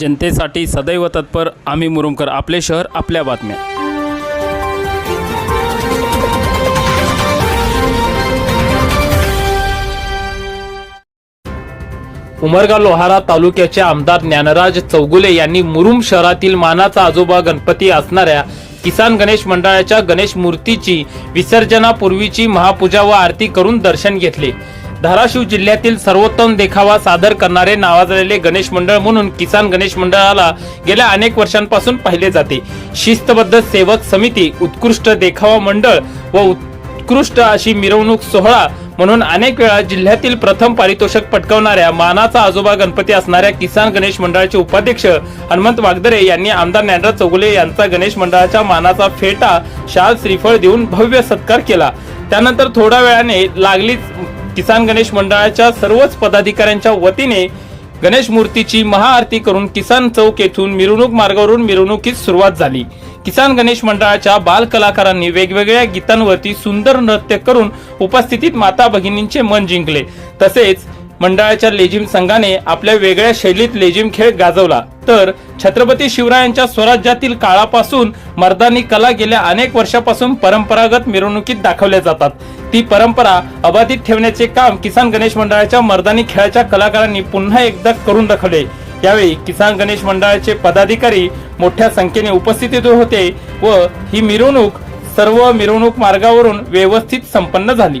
जनतेसाठी सदैव तत्पर आम्ही मुरुमकर आपले शहर आपल्या बातम्या. उमरगा लोहारा तालुक्याचे आमदार ज्ञानराज चौगुले यांनी मुरुम शहरातील मानाचा आजोबा गणपती असणाऱ्या किसान गणेश मंडळाच्या गणेश मूर्तीची विसर्जनापूर्वीची महापूजा व आरती करून दर्शन घेतले. धाराशिव जिल्ह्यातील सर्वोत्तम देखावा सादर करणारे नावाजलेले गणेश मंडळ म्हणून किसान गणेश मंडळाला गेल्या अनेक वर्षांपासून पाहिले जाते. शिस्तबद्ध सेवक समिती उत्कृष्ट देखावा मंडळ व उत्कृष्ट अशी मिरवणूक सोहळा म्हणून अनेक वेळा जिल्ह्यातील प्रथम पारितोषिक पटकावणाऱ्या मानाचा आजोबा गणपती असणाऱ्या किसान गणेश मंडळाचे उपाध्यक्ष हनुमंत वागदरे यांनी आमदार ज्ञानराज चौगुले यांचा गणेश मंडळाच्या मानाचा फेटा शाल श्रीफळ देऊन भव्य सत्कार केला. त्यानंतर थोड्या वेळाने लागलीच किसान गणेश मंडळाच्या सर्वच पदाधिकाऱ्यांच्या वतीने गणेश मूर्तीची महाआरती करून किसान चौक येथून मिरवणूक मार्गावरून मिरवणुकीस सुरुवात झाली. किसान गणेश मंडळाच्या बाल कलाकारांनी वेगवेगळ्या गीतांवरती सुंदर नृत्य करून उपस्थितीत माता भगिनींचे मन जिंकले. तसेच मंडळाच्या लेझिम संघाने आपल्या वेगळ्या शैलीत लेझिम खेळ गाजवला. तर छत्रपती शिवरायांच्या स्वराज्यातील काळापासून मर्दानी कला गेल्या अनेक वर्षापासून परंपरागत मिरवणुकीत दाखवल्या जातात. ती परंपरा अबाधित ठेवण्याचे काम किसान गणेश मंडळाच्या मर्दानी खेळाच्या कलाकारांनी पुन्हा एकदा करून दाखवले. यावेळी किसान गणेश मंडळाचे पदाधिकारी मोठ्या संख्येने उपस्थित होते व ही मिरवणूक सर्व मिरवणूक मार्गावरून व्यवस्थित संपन्न झाली.